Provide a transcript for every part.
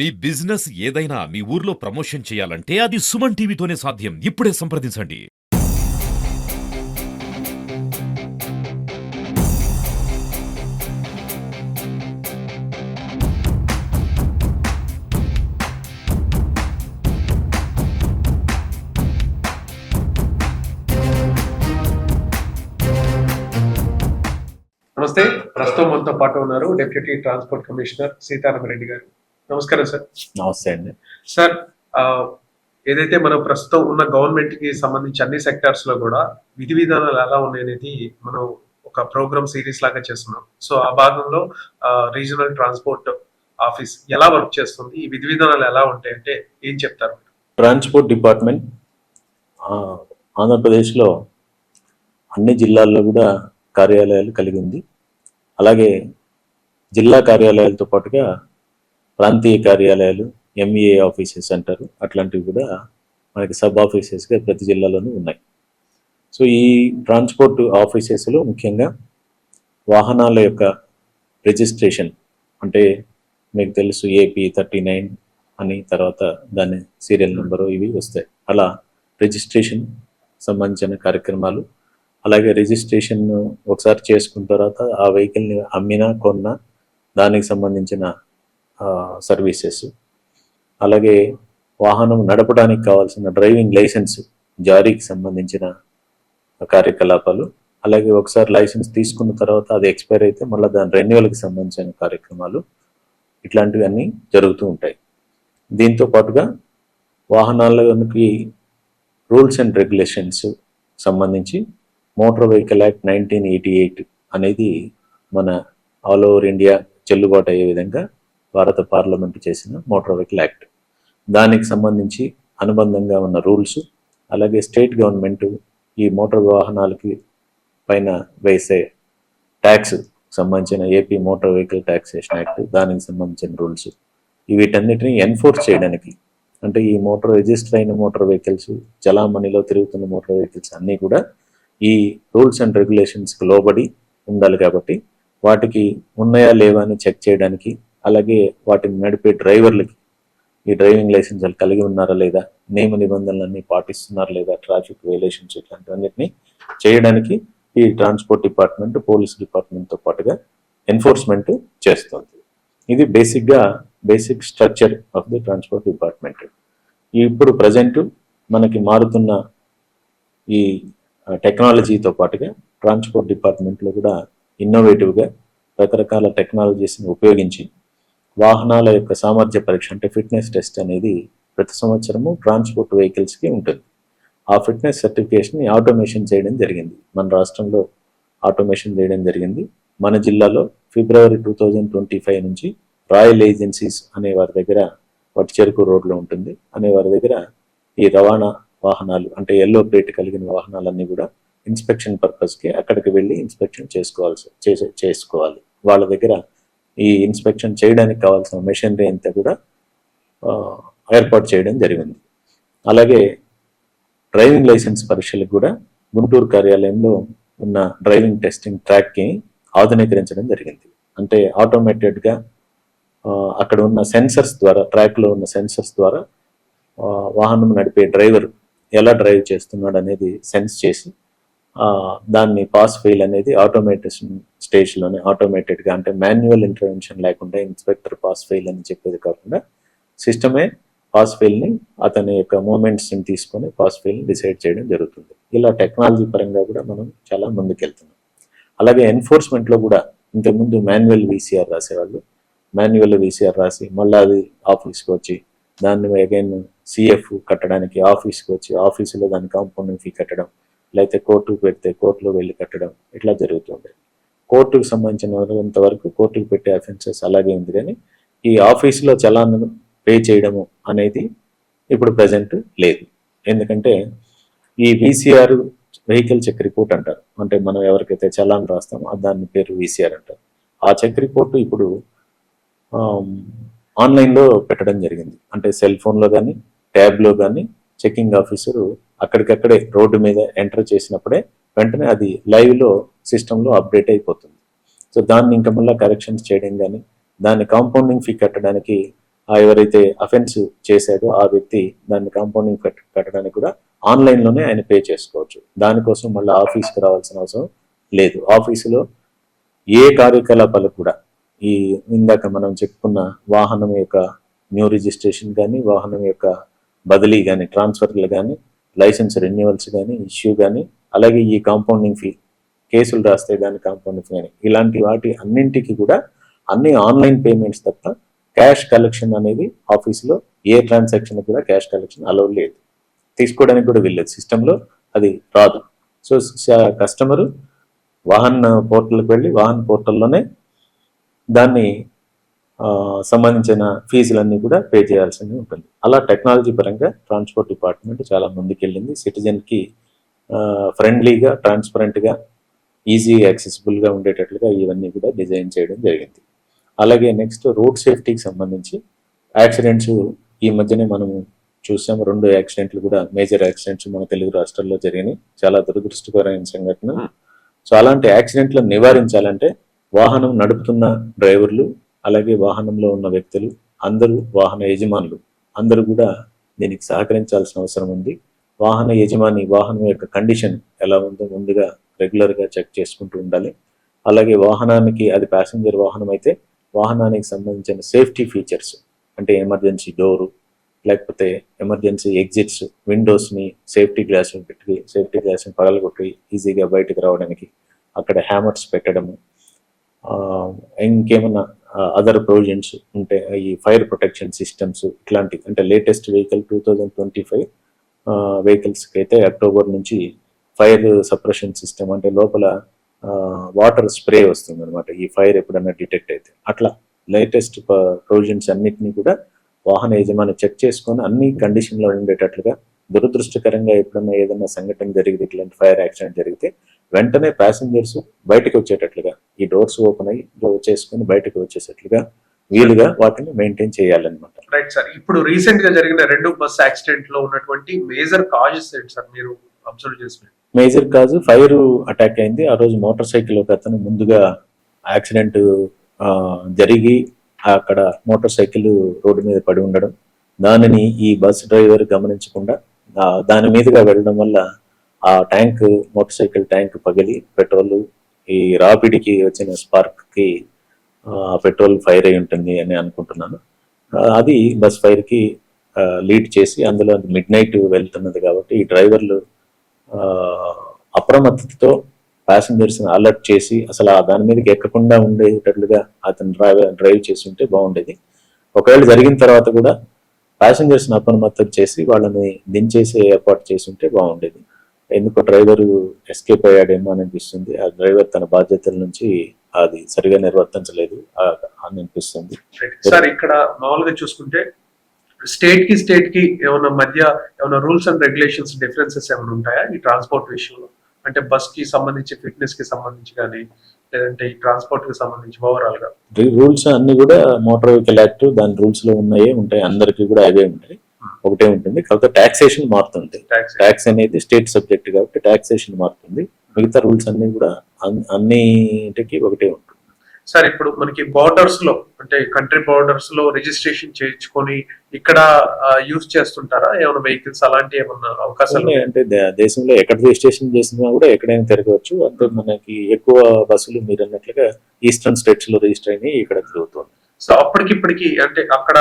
మీ business ఏదైనా మీ ఊర్లో promotion చేయాలంటే అది సుమన్ టీవీతోనే సాధ్యం. ఇప్పుడే సంప్రదించండి. నమస్తే. ప్రస్తుతం మనతో పాటు ఉన్నారు డిప్యూటీ ట్రాన్స్పోర్ట్ కమిషనర్ సీతారామరెడ్డి గారు. నమస్కారం సార్. నమస్తే అండి. సార్ ఏదైతే మనం ప్రస్తుతం ఉన్న గవర్నమెంట్కి సంబంధించి అన్ని సెక్టార్స్లో కూడా విధి విధానాలు ఎలా ఉన్నాయనేది మనం ఒక ప్రోగ్రామ్ సిరీస్ లాగా చేస్తున్నాం. సో ఆ భాగంలో రీజనల్ ట్రాన్స్పోర్ట్ ఆఫీస్ ఎలా వర్క్ చేస్తుంది? ఈ విధి విధానాలు ఎలా ఉంటాయంటే ఏం చెప్తారు? ట్రాన్స్పోర్ట్ డిపార్ట్మెంట్ ఆంధ్రప్రదేశ్లో అన్ని జిల్లాల్లో కూడా కార్యాలయాలు కలిగి ఉంది. అలాగే జిల్లా కార్యాలయాలతో పాటుగా ప్రాంతీయ కార్యాలయాలు ఎంఈఏ ఆఫీసెస్ అంటారు. అట్లాంటివి కూడా మనకి సబ్ ఆఫీసెస్గా ప్రతి జిల్లాలోనూ ఉన్నాయి. సో ఈ ట్రాన్స్పోర్ట్ ఆఫీసెస్లో ముఖ్యంగా వాహనాల యొక్క రిజిస్ట్రేషన్ అంటే మీకు తెలుసు ఏపీ థర్టీ నైన్ అని తర్వాత దాని సీరియల్ నెంబరు ఇవి వస్తాయి. అలా రిజిస్ట్రేషన్ సంబంధించిన కార్యక్రమాలు అలాగే రిజిస్ట్రేషన్ ఒకసారి చేసుకున్న తర్వాత ఆ వెహికల్ని అమ్మినా కొన్నా దానికి సంబంధించిన సర్వీసెస్. అలాగే వాహనం నడపడానికి కావాల్సిన డ్రైవింగ్ లైసెన్స్ జారీకి సంబంధించిన కార్యకలాపాలు. అలాగే ఒకసారి లైసెన్స్ తీసుకున్న తర్వాత అది ఎక్స్పైర్ అయితే మళ్ళీ దాని రెన్యువల్కి సంబంధించిన కార్యక్రమాలు ఇట్లాంటివన్నీ జరుగుతూ ఉంటాయి. దీంతో పాటుగా వాహనాలకి రూల్స్ అండ్ రెగ్యులేషన్స్ సంబంధించి motor vehicle act nineteen eighty eight అనేది మన ఆల్ ఓవర్ ఇండియా చెల్లుబాటు అయ్యే విధంగా భారత పార్లమెంట్ చేసిన మోటార్ వెహికల్ యాక్ట్. దానికి సంబంధించి అనుబంధంగా ఉన్న రూల్స్ అలాగే స్టేట్ గవర్నమెంట్ ఈ మోటార్ వాహనాలకి పైన వేసే ట్యాక్స్ సంబంధించిన AP motor vehicle taxation act దానికి సంబంధించిన రూల్స్. వీటన్నిటిని ఎన్ఫోర్స్ చేయడానికి అంటే ఈ మోటార్ రిజిస్టర్ అయిన మోటార్ వెహికల్స్ చలామణిలో తిరుగుతున్న మోటార్ వెహికల్స్ అన్నీ కూడా ఈ రూల్స్ అండ్ రెగ్యులేషన్స్కి లోబడి ఉండాలి కాబట్టి వాటికి ఉన్నాయా లేవా అని చెక్ చేయడానికి అలాగే వాటిని నడిపే డ్రైవర్లకి ఈ డ్రైవింగ్ లైసెన్స్ కలిగి ఉన్నారా లేదా నియమ నిబంధనలన్నీ పాటిస్తున్నారా లేదా ట్రాఫిక్ వైలేషన్స్ ఇట్లాంటివన్నిటిని చేయడానికి ఈ ట్రాన్స్పోర్ట్ డిపార్ట్మెంట్ పోలీస్ డిపార్ట్మెంట్తో పాటుగా ఎన్ఫోర్స్మెంట్ చేస్తుంది. ఇది బేసిక్గా basic structure of the transport department. ఇప్పుడు ప్రజెంట్ మనకి మారుతున్న ఈ టెక్నాలజీతో పాటుగా ట్రాన్స్పోర్ట్ డిపార్ట్మెంట్లో కూడా ఇన్నోవేటివ్గా రకరకాల టెక్నాలజీస్ని ఉపయోగించి వాహనాల యొక్క సామర్థ్య పరీక్ష అంటే ఫిట్నెస్ టెస్ట్ అనేది ప్రతి సంవత్సరము ట్రాన్స్పోర్ట్ వెహికల్స్కి ఉంటుంది. ఆ ఫిట్నెస్ సర్టిఫికేషన్ని ఆటోమేషన్ చేయడం జరిగింది. మన రాష్ట్రంలో ఆటోమేషన్ చేయడం జరిగింది. మన జిల్లాలో February two thousand twenty five నుంచి రాయల్ ఏజెన్సీస్ అనే వారి దగ్గర వాటి చెరుకు రోడ్లో ఉంటుంది. అనే వారి దగ్గర ఈ రవాణా వాహనాలు అంటే ఎల్లో ప్లేట్ కలిగిన వాహనాలన్నీ కూడా ఇన్స్పెక్షన్ పర్పస్కి అక్కడికి వెళ్ళి ఇన్స్పెక్షన్ చేసుకోవాల్సి చేసే చేసుకోవాలి. వాళ్ళ దగ్గర ఈ ఇన్స్పెక్షన్ చేయడానికి కావాల్సిన మెషినరీ అంతా కూడా ఏర్పాటు చేయడం జరిగింది. అలాగే డ్రైవింగ్ లైసెన్స్ పరీక్షలకు కూడా గుంటూరు కార్యాలయంలో ఉన్న డ్రైవింగ్ టెస్టింగ్ ట్రాక్కి ఆధునీకరించడం జరిగింది. అంటే ఆటోమేటెడ్గా అక్కడ ఉన్న సెన్సర్స్ ద్వారా ట్రాక్లో ఉన్న సెన్సర్స్ ద్వారా వాహనం నడిపే డ్రైవర్ ఎలా డ్రైవ్ చేస్తున్నాడు అనేది సెన్స్ చేసి దాన్ని పాస్ ఫెయిల్ అనేది ఆటోమేటేషన్ స్టేజ్లోనే ఆటోమేటెడ్గా అంటే మాన్యువల్ ఇంటర్వెన్షన్ లేకుండా ఇన్స్పెక్టర్ పాస్ ఫెయిల్ అని చెప్పేది కాకుండా సిస్టమే పాస్ ఫెయిల్ని అతని యొక్క మూమెంట్స్ని తీసుకొని పాస్ ఫెయిల్ని డిసైడ్ చేయడం జరుగుతుంది. ఇలా టెక్నాలజీ పరంగా కూడా మనం చాలా ముందుకెళ్తున్నాం. అలాగే ఎన్ఫోర్స్మెంట్లో కూడా ఇంతకుముందు మాన్యువల్ వీసీఆర్ రాసేవాళ్ళు. మాన్యువల్ వీసీఆర్ రాసి మళ్ళీ అది ఆఫీస్కి వచ్చి దాన్ని అగైన్ సిఎఫ్ కట్టడానికి ఆఫీస్కి వచ్చి ఆఫీసులో దాని కాంపౌండింగ్ ఫీ కట్టడం లేకపోతే కోర్టుకు పెడితే కోర్టులో వెళ్ళి కట్టడం ఇట్లా జరుగుతుంది కోర్టుకు సంబంధించినంత వరకు కోర్టుకు పెట్టే అఫెన్సెస్ అలాగే ఉంది కానీ ఈ ఆఫీసులో చలాన్ పే చేయడము అనేది ఇప్పుడు ప్రజెంట్ లేదు. ఎందుకంటే ఈ వీసీఆర్ వెహికల్ చెక్ రిపోర్ట్ అంటారు. అంటే మనం ఎవరికైతే చలాన్ రాస్తామో దాని పేరు వీసీఆర్ అంటారు. ఆ చెక్ రిపోర్ట్ ఇప్పుడు ఆన్లైన్లో పెట్టడం జరిగింది. అంటే సెల్ ఫోన్లో కానీ ట్యాబ్లో కానీ చెకింగ్ ఆఫీసరు అక్కడికక్కడే రోడ్డు మీద ఎంటర్ చేసినప్పుడే వెంటనే అది లైవ్లో సిస్టంలో అప్డేట్ అయిపోతుంది. సో దాన్ని ఇంకా మళ్ళీ కరెక్షన్స్ చేయడం కానీ దాన్ని కాంపౌండింగ్ ఫీ కట్టడానికి ఆ ఎవరైతే అఫెన్స్ చేశాడో ఆ వ్యక్తి దాన్ని కాంపౌండింగ్ కట్టడానికి కూడా ఆన్లైన్లోనే ఆయన పే చేసుకోవచ్చు. దానికోసం మళ్ళీ ఆఫీస్కి రావాల్సిన అవసరం లేదు. ఆఫీసులో ఏ కార్యకలాపాలు కూడా ఈ ఇందాక మనం చెప్పుకున్న వాహనం యొక్క న్యూ రిజిస్ట్రేషన్ కానీ వాహనం యొక్క బదిలీ కానీ ట్రాన్స్ఫర్లు కానీ లైసెన్స్ రెన్యువల్స్ కానీ ఇష్యూ కానీ అలాగే ఈ కాంపౌండింగ్ ఫీ కేసులు రాస్తే దాని కాంపౌండింగ్ ఫీ కానీ ఇలాంటి వాటి అన్నింటికి కూడా అన్ని ఆన్లైన్ పేమెంట్స్ తప్ప క్యాష్ కలెక్షన్ అనేది ఆఫీస్లో ఏ ట్రాన్సాక్షన్ కూడా క్యాష్ కలెక్షన్ అలౌ లేదు. తీసుకోవడానికి కూడా వెళ్ళలేదు సిస్టంలో అది రాదు. సో కస్టమరు వాహన్ పోర్టల్కి వెళ్ళి వాహన్ పోర్టల్లోనే దాన్ని సంబంధించిన ఫీజులన్నీ కూడా పే చేయాల్సి ఉంటుంది. అలా టెక్నాలజీ పరంగా ట్రాన్స్పోర్ట్ డిపార్ట్మెంట్ చాలా ముందుకెళ్ళింది. సిటిజన్కి ఫ్రెండ్లీగా ట్రాన్స్పరెంట్గా ఈజీ యాక్సెసిబుల్గా ఉండేటట్లుగా ఇవన్నీ కూడా డిజైన్ చేయడం జరిగింది. అలాగే నెక్స్ట్ రోడ్ సేఫ్టీకి సంబంధించి యాక్సిడెంట్స్ ఈ మధ్యనే మనం చూసాం. రెండు యాక్సిడెంట్లు కూడా మేజర్ యాక్సిడెంట్స్ మన తెలుగు రాష్ట్రాల్లో జరిగినాయి. చాలా దురదృష్టకరమైన సంఘటన. సో అలాంటి యాక్సిడెంట్లను నివారించాలంటే వాహనం నడుపుతున్న డ్రైవర్లు అలాగే వాహనంలో ఉన్న వ్యక్తులు అందరూ వాహన యజమానులు. అందరూ కూడా దీనికి సహకరించాల్సిన అవసరం ఉంది. వాహన యజమాని వాహనం యొక్క కండిషన్ ఎలా ఉందో ముందుగా రెగ్యులర్గా చెక్ చేసుకుంటూ ఉండాలి. అలాగే వాహనానికి అది ప్యాసింజర్ వాహనం అయితే వాహనానికి సంబంధించిన సేఫ్టీ ఫీచర్స్ అంటే ఎమర్జెన్సీ డోరు లేకపోతే ఎమర్జెన్సీ ఎగ్జిట్స్ విండోస్ని సేఫ్టీ గ్లాసులు పెట్టి సేఫ్టీ గ్లాస్ని పగలగొట్టి ఈజీగా బయటకు రావడానికి అక్కడ హ్యామర్స్ పెట్టడము ఇంకేమన్నా అదర్ ప్రొవిజన్స్ ఉంటే ఈ ఫైర్ ప్రొటెక్షన్ సిస్టమ్స్ ఇట్లాంటి అంటే latest vehicle two thousand twenty five వెహికల్స్కి అయితే అక్టోబర్ నుంచి ఫైర్ సప్రెషన్ సిస్టమ్ అంటే లోపల వాటర్ స్ప్రే వస్తుంది అనమాట ఈ ఫైర్ ఎప్పుడన్నా డిటెక్ట్ అయితే. అట్లా లేటెస్ట్ ప్రొవిజన్స్ అన్నిటినీ కూడా వాహన యజమాని చెక్ చేసుకొని అన్ని కండిషన్లో ఉండేటట్లుగా దురదృష్టకరంగా ఎప్పుడన్నా ఏదైనా సంఘటన జరిగితే ఇట్లాంటి ఫైర్ యాక్సిడెంట్ జరిగితే వెంటనే ప్యాసింజర్స్ బయటకు వచ్చేటట్లుగా ఈ డోర్స్ ఓపెన్ అయ్యి చేసుకొని బయటకు వచ్చేటట్లుగా వీలుగా వాటిని మెయింటైన్ చేయాలన్నమాట. రైట్ సార్ ఇప్పుడు రీసెంట్గా జరిగిన రెండు బస్ యాక్సిడెంట్లో ఉన్నటువంటి మేజర్ కాజెస్ ఏంటి సార్ మీరు అబ్జర్వ్ చేసిన మేజర్ కాజ్ ఫైర్ అటాక్ అయింది. ఆ రోజు మోటార్ సైకిల్ ఒక అతను ముందుగా యాక్సిడెంట్ జరిగి అక్కడ మోటార్ సైకిల్ రోడ్డు మీద పడి ఉండడం. దానిని ఈ బస్ డ్రైవర్ గమనించకుండా దాని మీదుగా వెళ్ళడం వల్ల ఆ ట్యాంక్ మోటార్ సైకిల్ ట్యాంక్ పగిలి పెట్రోల్ ఈ రాపిడికి వచ్చిన స్పార్క్కి పెట్రోల్ ఫైర్ అయి ఉంటుంది అని అనుకుంటున్నాను. అది బస్ ఫైర్కి లీడ్ చేసి అందులో మిడ్ నైట్ వెళ్తున్నది కాబట్టి ఈ డ్రైవర్లు అప్రమత్తతో అప్రమత్తతతో ప్యాసింజర్స్ అలర్ట్ చేసి అసలు ఆ దాని మీదకి ఎక్కకుండా ఉండేటట్లుగా అతను డ్రైవ్ డ్రైవ్ చేసి ఉంటే బాగుండేది. ఒకవేళ జరిగిన తర్వాత కూడా ప్యాసింజర్స్ అప్రమత్తం చేసి వాళ్ళని దించేసే ఏర్పాటు చేసి ఉంటే బాగుండేది. ఎందుకో డ్రైవర్ ఎస్కేప్ అయ్యాడేమో అని అనిపిస్తుంది. ఆ డ్రైవర్ తన బాధ్యతల నుంచి అది సరిగా నిర్వర్తించలేదు. అని అనిపిస్తుంది. సార్ ఇక్కడ మామూలుగా చూసుకుంటే స్టేట్కి స్టేట్కి ఏమైనా మధ్య ఏమైనా రూల్స్ అండ్ రెగ్యులేషన్స్ డిఫరెన్సెస్ ఏమైనా ఉంటాయా ఈ ట్రాన్స్పోర్ట్ విషయంలో? అంటే బస్కి సంబంధించి ఫిట్నెస్కి సంబంధించి కానీ లేదంటే ఈ ట్రాన్స్పోర్ట్కి సంబంధించి ఓవరాల్గా రూల్స్ అన్ని కూడా మోటార్ వెహికల్ యాక్ట్ దాని రూల్స్లో ఉన్నాయే ఉంటాయి. అందరికీ కూడా అవే ఉంటాయి. ఒకటే ఉంటుంది. కాకపోతే టాక్సేషన్ మారుతుంది ట్యాక్స్ అనేది స్టేట్ సబ్జెక్ట్ కాబట్టి టాక్సేషన్ మారుతుంది. మిగతా రూల్స్ అన్ని కూడా అన్- అన్నిటికీ ఒకటే ఉంటుంది. సార్ ఇప్పుడు మనకి బార్డర్స్లో అంటే కంట్రీ బార్డర్స్లో రిజిస్ట్రేషన్ చేయించుకొని ఇక్కడ యూజ్ చేస్తుంటారా? ఏమైనా వెహికల్స్ అలాంటి ఏమన్నా అవకాశాలు? అంటే దేశంలో ఎక్కడ రిజిస్ట్రేషన్ చేసినా కూడా ఎక్కడైనా తిరగవచ్చు. అంటే మనకి ఎక్కువ బస్సులు మీరు అన్నట్లుగా ఈస్టర్న్ స్టేట్స్లో రిజిస్టర్ అయినాయి ఇక్కడ తిరుగుతుంది. సో అప్పటికిప్పటికి అంటే అక్కడ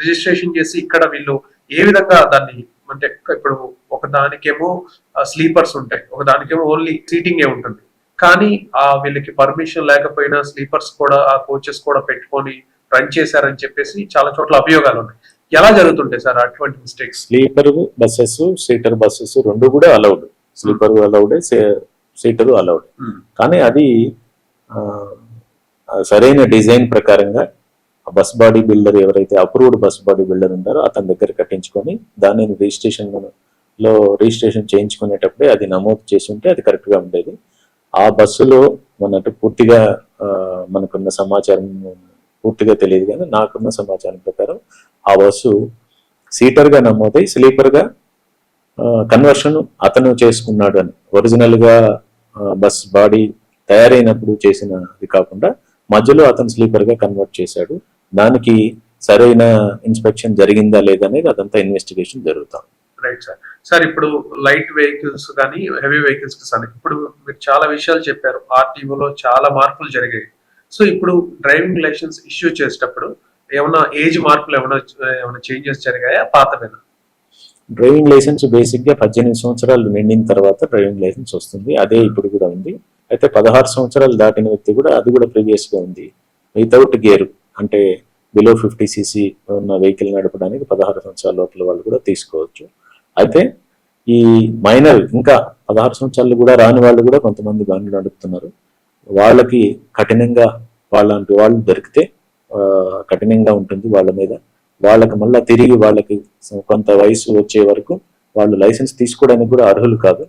రిజిస్ట్రేషన్ చేసి ఇక్కడ వీళ్ళు ఏ విధంగా దాన్ని అంటే ఇప్పుడు ఒక దానికేమో స్లీపర్స్ ఉంటాయి. ఒక దానికేమో ఓన్లీ సీటింగ్ ఏ ఉంటుంది. కానీ ఆ వీళ్ళకి పర్మిషన్ లేకపోయినా స్లీపర్స్ కూడా ఆ కోచెస్ కూడా పెట్టుకొని రన్ చేశారని చెప్పేసి చాలా చోట్ల అభియోగాలు ఉన్నాయి. ఎలా జరుగుతుంటాయి సార్ అటువంటి mistakes sleeper buses seater buses రెండు కూడా allowed sleeper allowed seater allowed కానీ అది సరైన డిజైన్ ప్రకారంగా బస్ బాడీ బిల్డర్ ఎవరైతే అప్రూవ్డ్ బస్ బాడీ బిల్డర్ ఉంటారో అతని దగ్గర కట్టించుకొని దానిని రిజిస్ట్రేషన్లో రిజిస్ట్రేషన్ చేయించుకునేటప్పుడే అది నమోదు చేసి ఉంటే అది కరెక్ట్గా ఉండేది. ఆ బస్సులో మనట్టు పూర్తిగా మనకున్న సమాచారం పూర్తిగా తెలియదు కానీ నాకున్న సమాచారం ప్రకారం ఆ బస్సు సీటర్గా నమోదై స్లీపర్గా కన్వర్షన్ అతను చేసుకున్నాడు అని. ఒరిజినల్గా బస్ బాడీ తయారైనప్పుడు చేసినది కాకుండా మధ్యలో అతను స్లీపర్గా కన్వర్ట్ చేశాడు. దానికి సరైన ఇన్స్పెక్షన్ జరిగిందా లేదా అనేది అదంతా ఇన్వెస్టిగేషన్ జరుగుతాం రైట్ సార్ సార్ ఇప్పుడు లైట్ వెహికల్స్ కానీ హెవీ వెహికల్స్ కానీ ఇప్పుడు మీరు చాలా విషయాలు చెప్పారు. RTO లో చాలా మార్పులు జరిగాయి. సో ఇప్పుడు డ్రైవింగ్ లైసెన్స్ ఇష్యూ చేసేటప్పుడు ఏమైనా ఏజ్ మార్పులు ఏమైనా ఏమైనా చేంజెస్ జరిగాయా? పాతవేనా? డ్రైవింగ్ లైసెన్స్ బేసిక్గా పద్దెనిమిది సంవత్సరాలు నిండిన తర్వాత డ్రైవింగ్ లైసెన్స్ వస్తుంది. అదే ఇప్పుడు కూడా ఉంది. అయితే పదహారు సంవత్సరాలు దాటిన వ్యక్తి కూడా అది కూడా ప్రీవియస్గా ఉంది. వితౌట్ గేర్ అంటే బిలో ఫిఫ్టీ సీసీ ఉన్న వెహికల్ నడపడానికి పదహారు సంవత్సరాల లోపల వాళ్ళు కూడా తీసుకోవచ్చు. అయితే ఈ మైనర్ ఇంకా పదహారు సంవత్సరాలు కూడా రాని వాళ్ళు కూడా కొంతమంది బండ్లు నడుపుతున్నారు. వాళ్ళకి కఠినంగా వాళ్ళంటి వాళ్ళు దొరికితే కఠినంగా ఉంటుంది వాళ్ళ మీద. వాళ్ళకి మళ్ళీ తిరిగి వాళ్ళకి కొంత వయసు వచ్చే వరకు వాళ్ళు లైసెన్స్ తీసుకోవడానికి కూడా అర్హులు కాదు.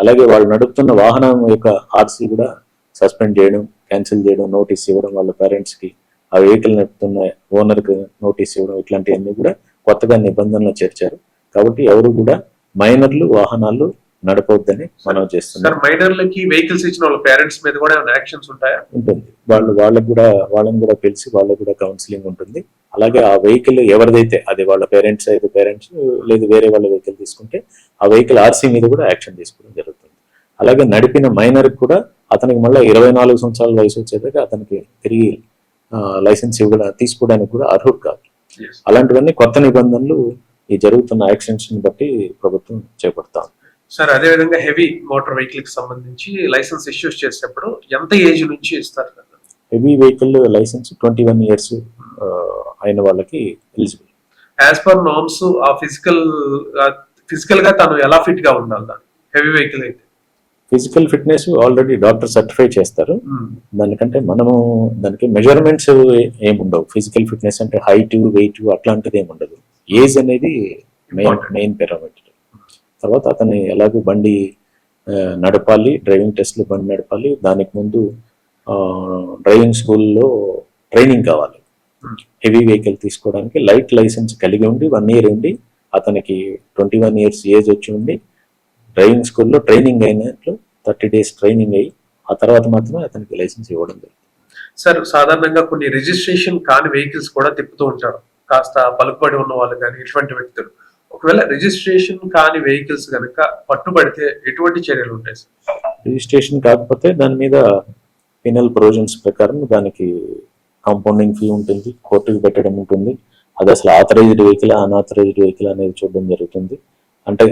అలాగే వాళ్ళు నడుపుతున్న వాహనం యొక్క ఆర్సీ కూడా సస్పెండ్ చేయడం క్యాన్సిల్ చేయడం నోటీస్ ఇవ్వడం వాళ్ళ పేరెంట్స్కి ఆ వెహికల్ నడుపుతున్న ఓనర్కి నోటీస్ ఇవ్వడం ఇట్లాంటివన్నీ కూడా కొత్తగా నిబంధనలు చేర్చారు. కాబట్టి ఎవరు కూడా మైనర్లు వాహనాలు నడపవద్దని మనం చేస్తున్నాం. మైనర్లకి వెహికల్స్ ఇచ్చిన వాళ్ళ పేరెంట్స్ మీద కూడా యాక్షన్స్ ఉంటాయా? ఉంటుంది. వాళ్ళు వాళ్ళకు కూడా వాళ్ళని కూడా పిలిచి వాళ్ళకు కూడా కౌన్సిలింగ్ ఉంటుంది. అలాగే ఆ వెహికల్ ఎవరిదైతే అది వాళ్ళ పేరెంట్స్ అయితే పేరెంట్స్ లేదు వేరే వాళ్ళ వెహికల్ తీసుకుంటే ఆ వెహికల్ ఆర్సీ మీద కూడా యాక్షన్ తీసుకోవడం జరుగుతుంది. అలాగే నడిపిన మైనర్ కూడా అతనికి మళ్ళీ ఇరవై నాలుగు సంవత్సరాల వయసు వచ్చేదాకా అతనికి తిరిగి లైసెన్స్ ఇవ్వడం తీసుకోవడానికి కూడా అర్హుడు కాదు. అలాంటివన్నీ కొత్త నిబంధనలు ఈ జరుగుతున్న యాక్షన్స్ని బట్టి ప్రభుత్వం చేపడతాం సార్ అదే విధంగా హెవీ మోటార్ వెహికల్కి సంబంధించి లైసెన్స్ ఇష్యూస్ చేసేటప్పుడు ఎంత ఏజ్ నుంచి ఇస్తారు heavy vehicle licence twenty one years అయిన వాళ్ళకి ఎలిజిబుల్. యాజ్ పర్ నార్మ్స్ ఆ ఫిజికల్ ఫిజికల్గా తను ఎలా ఫిట్గా ఉండాలి హెవీ వెహికల్ అయితే. Physical fitness already doctor certify చేస్తారు Hmm. దానికంటే మనము దానికి మెజర్మెంట్స్ ఏముండవు ఫిజికల్ ఫిట్నెస్ అంటే హైట్ వెయిట్ అట్లాంటిది ఏమి ఉండదు ఏజ్ అనేది మెయిన్. మెయిన్ పారామీటర్ తర్వాత అతన్ని ఎలాగో బండి నడపాలి డ్రైవింగ్ టెస్ట్లు బండి నడపాలి దానికి ముందు డ్రైవింగ్ స్కూల్లో ట్రైనింగ్ కావాలి Hmm. హెవీ వెహికల్ తీసుకోవడానికి లైట్ లైసెన్స్ కలిగి ఉండి వన్ ఇయర్ ఉండి అతనికి ట్వంటీ వన్ ఇయర్స్ ఏజ్ వచ్చి ఉండి డ్రైవింగ్ స్కూల్లో ట్రైనింగ్ అయినట్లు థర్టీ డేస్ ట్రైనింగ్ అయ్యి ఆ తర్వాత మాత్రమే అతనికి లైసెన్స్ ఇవ్వడం జరుగుతుంది సార్ సాధారణంగా కొన్ని రిజిస్ట్రేషన్ కాని వెహికల్స్ కూడా తిప్పుతూ ఉంటారు. కాస్త పలుకుబడి ఉన్న వాళ్ళు కానీ ఇటువంటి వ్యక్తులు. ఒకవేళ రిజిస్ట్రేషన్ కాని వెహికల్స్ కనుక పట్టుబడితే ఎటువంటి చర్యలు ఉంటాయి సార్? రిజిస్ట్రేషన్ కాకపోతే దాని మీద పినల్ ప్రొవిజన్స్ ప్రకారం దానికి కాంపౌండింగ్ ఫీ ఉంటుంది కోర్టుకి పెట్టడం ఉంటుంది. అది అసలు ఆథరైజ్డ్ వెహికల్ అన్ఆథరైజ్డ్ వెహికల్ అనేది చూడడం జరుగుతుంది. అంటే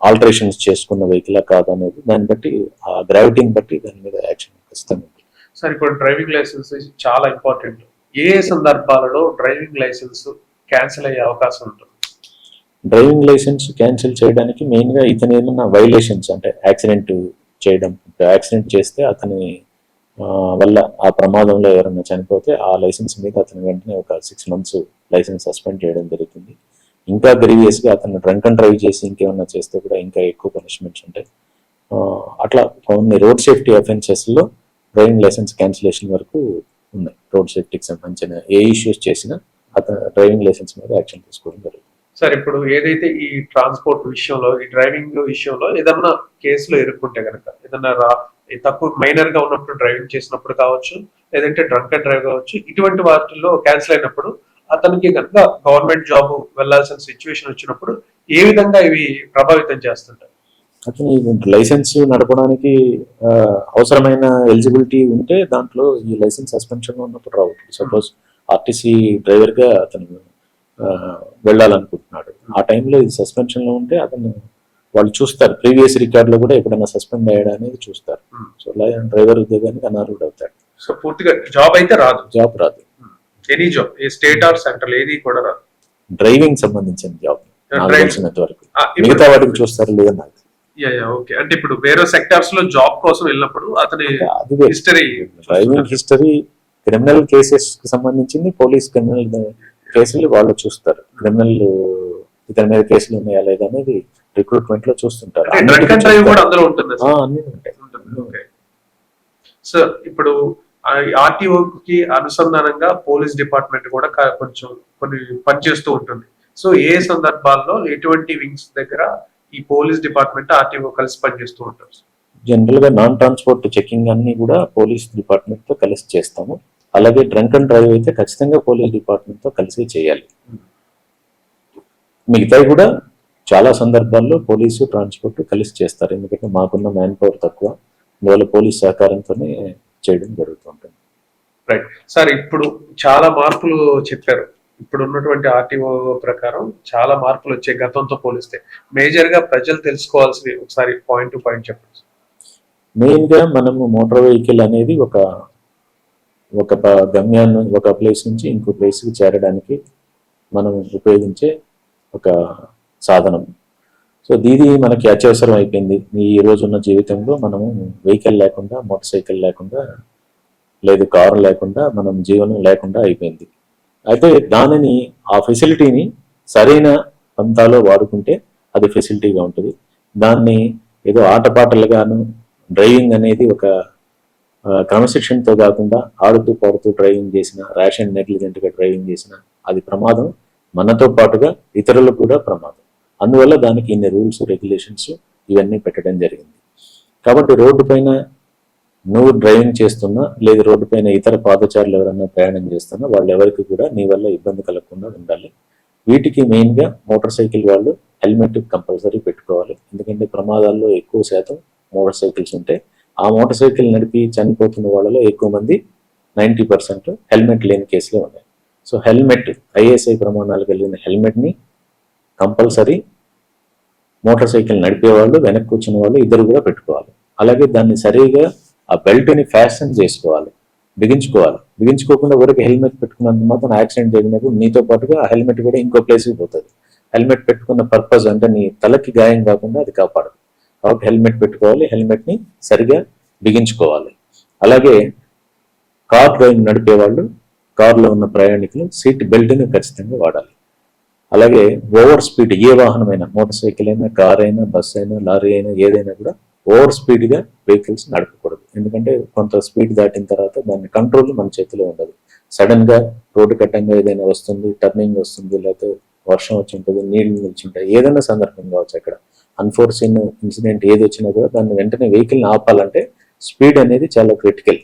ఆల్టరేషన్స్ చేసుకున్న వెహికల్ కాదనేది. దాన్ని బట్టి ఆ గ్రావిటీని బట్టి దాని మీద యాక్షన్ ఖచ్చితంగా. సార్ ఇప్పుడు డ్రైవింగ్ లైసెన్స్ చాలా ఇంపార్టెంట్ ఏ సందర్భాలలో డ్రైవింగ్ లైసెన్స్ క్యాన్సిల్ అయ్యే అవకాశం ఉంటుంది? డ్రైవింగ్ లైసెన్స్ క్యాన్సిల్ చేయడానికి మెయిన్గా ఇతను ఏమన్నా వైలేషన్స్ అంటే యాక్సిడెంట్ చేయడం యాక్సిడెంట్ చేస్తే అతని వల్ల ఆ ప్రమాదంలో ఎవరైనా చనిపోతే ఆ లైసెన్స్ మీద అతని వెంటనే ఒక సిక్స్ మంత్స్ లైసెన్స్ సస్పెండ్ చేయడం జరుగుతుంది ఇంకా గ్రీవియస్గా అతను డ్రంక్ అండ్ డ్రైవ్ చేసి ఇంకేమన్నా చేస్తే కూడా ఇంకా ఎక్కువ పనిష్మెంట్స్ ఉంటాయి. అట్లా కొన్ని రోడ్ సేఫ్టీ అఫెన్సెస్లో డ్రైవింగ్ లైసెన్స్ క్యాన్సిలేషన్ వరకు ఉన్నాయి. రోడ్ సేఫ్టీకి సంబంధించిన ఏ ఇష్యూస్ చేసినా అతను డ్రైవింగ్ లైసెన్స్ మీద యాక్షన్ తీసుకోవడం జరుగుతుంది. సార్ ఇప్పుడు ఏదైతే ఈ ట్రాన్స్పోర్ట్ విషయంలో ఈ డ్రైవింగ్ విషయంలో ఏదన్నా కేసులో ఎదుర్కొంటే కనుక ఏదన్నా రా తక్కువ మైనర్గా ఉన్నప్పుడు డ్రైవింగ్ చేసినప్పుడు కావచ్చు లేదంటే డ్రంక్ అండ్ డ్రైవ్ కావచ్చు ఇటువంటి వాటిల్లో క్యాన్సిల్ అయినప్పుడు అతనికి కనుక గవర్నమెంట్ జాబ్ వెళ్ళాల్సిన సిచ్యువేషన్ వచ్చినప్పుడు ఏ విధంగా ఇవి ప్రభావితం చేస్తుంటాయి? అతను లైసెన్స్ నడపడానికి అవసరమైన ఎలిజిబిలిటీ ఉంటే దాంట్లో ఈ లైసెన్స్ సస్పెన్షన్ ఉన్నప్పుడు రావు సపోజ్ ఆర్టీసీ డ్రైవర్గా అతను వెళ్ళాలనుకుంటున్నాడు. ఆ టైంలో ఇది సస్పెన్షన్లో ఉంటే అతను వాళ్ళు చూస్తారు. ప్రీవియస్ రికార్డ్లో కూడా ఎప్పుడైనా సస్పెండ్ అయ్యాడా అనేది చూస్తారు. సో డ్రైవర్ ఉద్యోగానికి అనర్హుడు అవుతాడు సో పూర్తిగా జాబ్ అయితే రాదు. జాబ్ రాదు. ఎనీ జాబ్ ఏ స్టేట్ ఆర్ సెంట్రల్ ఏది కూడా రాదు. డ్రైవింగ్ సంబంధించిన జాబ్. తెలిసినంత వరకు. ఇప్పుడు- మిగతా వాటికి చూస్తారు లేదా నాకు ఓకే అంటే ఇప్పుడు వేరే సెక్టార్స్లో జాబ్ కోసం వెళ్ళినప్పుడు అతని. హిస్టరీ డ్రైవింగ్ హిస్టరీ క్రిమినల్ కేసెస్కి సంబంధించింది పోలీస్ క్రిమినల్ కేసులు వాళ్ళు చూస్తారు. క్రిమినల్ ఇతని మీద కేసులు ఉన్నాయా లేదా అనేది రిక్రూట్మెంట్లో చూస్తుంటారు. ఉంటుంది అన్నీ ఉంటాయి ఓకే సో ఇప్పుడు ఆర్టీఓ కి అనుసంధానంగా పోలీస్ డిపార్ట్మెంట్ కూడా కొంచెం కొన్ని పనిచేస్తూ ఉంటుంది. సో ఏ సందర్భాల్లో ఎటువంటి వింగ్స్ దగ్గర ఈ పోలీస్ డిపార్ట్మెంట్ ఆర్టీఓ కలిసి పనిచేస్తూ ఉంటారు? జనరల్గా నాన్ ట్రాన్స్పోర్ట్ చెకింగ్ అన్ని కూడా పోలీస్ డిపార్ట్మెంట్తో కలిసి చేస్తాము. అలాగే డ్రంక్ అండ్ డ్రైవ్ అయితే ఖచ్చితంగా పోలీస్ డిపార్ట్మెంట్తో కలిసి చేయాలి. మిగతావి కూడా చాలా సందర్భాల్లో పోలీసు ట్రాన్స్పోర్ట్ కలిసి చేస్తారు. ఎందుకంటే మాకున్న మ్యాన్ పవర్ తక్కువ. అందువల్ల పోలీస్ సహకారంతోనే చేయడం జరుగుతుంటుంది. రైట్ సార్ ఇప్పుడు చాలా మార్పులు చెప్పారు. ఇప్పుడు ఉన్నటువంటి ఆర్టీఓ ప్రకారం చాలా మార్పులు వచ్చాయి గతంతో పోలిస్తే. మేజర్గా ప్రజలు తెలుసుకోవాల్సింది ఒకసారి పాయింట్ టు పాయింట్ చెప్పండి మెయిన్గా మనము మోటార్ వెహికల్ అనేది ఒక ఒక గమ్యాన్ని ఒక ప్లేస్ నుంచి ఇంకో ప్లేస్కి చేరడానికి మనం ఉపయోగించే ఒక సాధనం. సో దీది మనకి అత్యవసరం అయిపోయింది. ఈ రోజు ఉన్న జీవితంలో మనము వెహికల్ లేకుండా మోటార్ సైకిల్ లేకుండా లేదు కారు లేకుండా మనం జీవనం లేకుండా అయిపోయింది. అయితే దానిని ఆ ఫెసిలిటీని సరైన పంతాలో వాడుకుంటే అది ఫెసిలిటీగా ఉంటుంది. దాన్ని ఏదో ఆటపాటలుగాను డ్రైవింగ్ అనేది ఒక క్రమశిక్షణతో కాకుండా ఆడుతూ పాడుతూ డ్రైవింగ్ చేసిన ర్యాష్ అండ్ నెగ్లిజెంట్గా డ్రైవింగ్ చేసిన అది ప్రమాదం. మనతో పాటుగా ఇతరులకు కూడా ప్రమాదం. అందువల్ల దానికి ఇన్ని రూల్స్ రెగ్యులేషన్స్ ఇవన్నీ పెట్టడం జరిగింది. కాబట్టి రోడ్డు పైన నువ్వు డ్రైవింగ్ చేస్తున్నా లేదు రోడ్డు పైన ఇతర పాదచారులు ఎవరైనా ప్రయాణం చేస్తున్నా వాళ్ళు ఎవరికి కూడా నీ వల్ల ఇబ్బంది కలగకుండా ఉండాలి. వీటికి మెయిన్గా మోటార్ సైకిల్ వాళ్ళు హెల్మెట్ కంపల్సరీ పెట్టుకోవాలి. ఎందుకంటే ప్రమాదాల్లో ఎక్కువ శాతం మోటార్ సైకిల్స్ ఉంటాయి ఆ మోటార్ సైకిల్ నడిపి చనిపోతున్న వాళ్ళలో ఎక్కువ మంది నైంటీ పర్సెంట్ హెల్మెట్ లేని కేసులే ఉన్నాయి సో హెల్మెట్ ఐఎస్ఐ ప్రమాణాలు కలిగిన హెల్మెట్ని కంపల్సరీ మోటార్ సైకిల్ నడిపే వాళ్ళు వెనక్కి కూర్చున్న వాళ్ళు ఇద్దరు కూడా పెట్టుకోవాలి. అలాగే దాన్ని సరిగా ఆ బెల్ట్ని ఫ్యాషన్ చేసుకోవాలి. బిగించుకోవాలి. బిగించుకోకుండా వరకు హెల్మెట్ పెట్టుకున్నంత మాత్రం యాక్సిడెంట్ జరిగినప్పుడు నీతో పాటుగా ఆ హెల్మెట్ కూడా ఇంకో ప్లేస్కి పోతుంది. హెల్మెట్ పెట్టుకున్న పర్పస్ అంటే నీ తలకి గాయం కాకుండా అది కాపాడదు. కాబట్టి హెల్మెట్ పెట్టుకోవాలి హెల్మెట్ని సరిగా బిగించుకోవాలి. అలాగే కార్ డ్రైవింగ్ నడిపే వాళ్ళు కారులో ఉన్న ప్రయాణికులు సీట్ బెల్ట్ని ఖచ్చితంగా వాడాలి. అలాగే ఓవర్ స్పీడ్ ఏ వాహనమైనా మోటార్ సైకిల్ అయినా కార్ అయినా బస్ అయినా లారీ అయినా ఏదైనా కూడా ఓవర్ స్పీడ్గా వెహికల్స్ నడపకూడదు. ఎందుకంటే కొంత స్పీడ్ దాటిన తర్వాత దాని కంట్రోల్ మన చేతిలో ఉండదు. సడన్గా రోడ్డు కట్టంగా ఏదైనా వస్తుంది టర్నింగ్ వస్తుంది లేకపోతే వర్షం వచ్చి ఉంటుంది నీళ్ళు నిలిచి ఉంటాయి ఏదైనా సందర్భం కావచ్చు అక్కడ. అన్ఫోర్సిన్ ఇన్సిడెంట్ ఏది వచ్చినా కూడా దాన్ని వెంటనే వెహికల్ని ఆపాలంటే స్పీడ్ అనేది చాలా క్రిటికల్.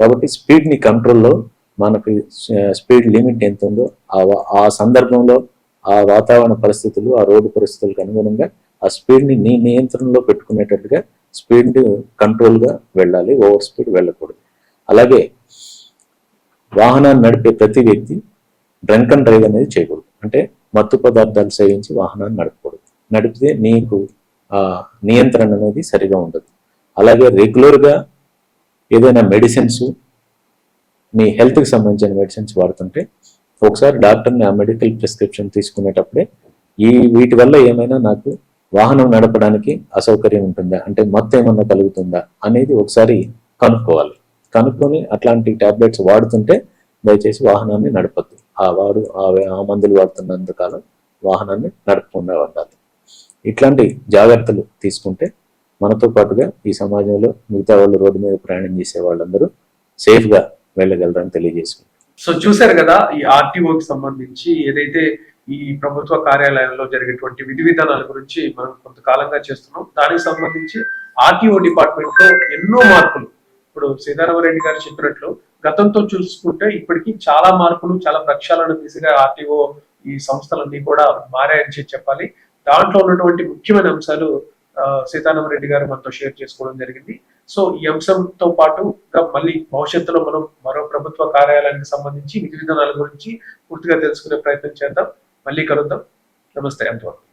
కాబట్టి స్పీడ్ని కంట్రోల్లో మనకి స్పీడ్ లిమిట్ ఎంత ఉందో ఆ ఆ సందర్భంలో ఆ వాతావరణ పరిస్థితులు ఆ రోడ్డు పరిస్థితులకు అనుగుణంగా ఆ స్పీడ్ని నీ నియంత్రణలో పెట్టుకునేటట్టుగా స్పీడ్ కంట్రోల్గా వెళ్ళాలి ఓవర్ స్పీడ్ వెళ్ళకూడదు. అలాగే వాహనాన్ని నడిపే ప్రతి వ్యక్తి డ్రంక్ అండ్ డ్రైవ్ అనేది చేయకూడదు. అంటే మత్తు పదార్థాలు సేవించి వాహనాన్ని నడపకూడదు. నడిపితే నీకు ఆ నియంత్రణ అనేది సరిగా ఉండదు. అలాగే రెగ్యులర్గా ఏదైనా మెడిసిన్స్ మీ హెల్త్కి సంబంధించిన మెడిసిన్స్ వాడుతుంటే ఒకసారి డాక్టర్ని ఆ మెడికల్ ప్రిస్క్రిప్షన్ తీసుకునేటప్పుడే ఈ వీటి వల్ల ఏమైనా నాకు వాహనం నడపడానికి అసౌకర్యం ఉంటుందా? అంటే మత్తు ఏమన్నా కలుగుతుందా? అనేది ఒకసారి కనుక్కోవాలి. కనుక్కొని అట్లాంటి టాబ్లెట్స్ వాడుతుంటే దయచేసి వాహనాన్ని నడపద్దు. ఆ వాడు ఆ మందులు వాడుతున్నంత కాలం వాహనాన్ని నడపకుండా ఉండాలి ఇట్లాంటి జాగ్రత్తలు తీసుకుంటే మనతో పాటుగా ఈ సమాజంలో మిగతా వాళ్ళు రోడ్డు మీద ప్రయాణం చేసే వాళ్ళందరూ సేఫ్గా వెళ్ళగలరని తెలియజేసుకుంటారు సో చూశారు కదా ఈ ఆర్టీఓకి సంబంధించి ఏదైతే ఈ ప్రభుత్వ కార్యాలయంలో జరిగేటువంటి విధి విధానాల గురించి మనం కొంతకాలంగా చేస్తున్నాం. దానికి సంబంధించి ఆర్టీఓ డిపార్ట్మెంట్లో ఎన్నో మార్పులు. ఇప్పుడు సీతారామరెడ్డి గారు చెప్పినట్లు గతంతో చూసుకుంటే ఇప్పటికీ చాలా మార్పులు చాలా ప్రక్షాళన దిశగా ఆర్టీఓ ఈ సంస్థలన్నీ కూడా మారాయని చెప్పాలి. దాంట్లో ఉన్నటువంటి ముఖ్యమైన అంశాలు ఆ, సీతారామరెడ్డి గారు మనతో షేర్ చేసుకోవడం జరిగింది. సో ఈ అంశంతో పాటు ఇంకా మళ్ళీ భవిష్యత్తులో మనం మరో ప్రభుత్వ కార్యాలయానికి సంబంధించి విధి విధానాల గురించి పూర్తిగా తెలుసుకునే ప్రయత్నం చేద్దాం. మళ్ళీ కలుద్దాం. నమస్తే అంతవరకు.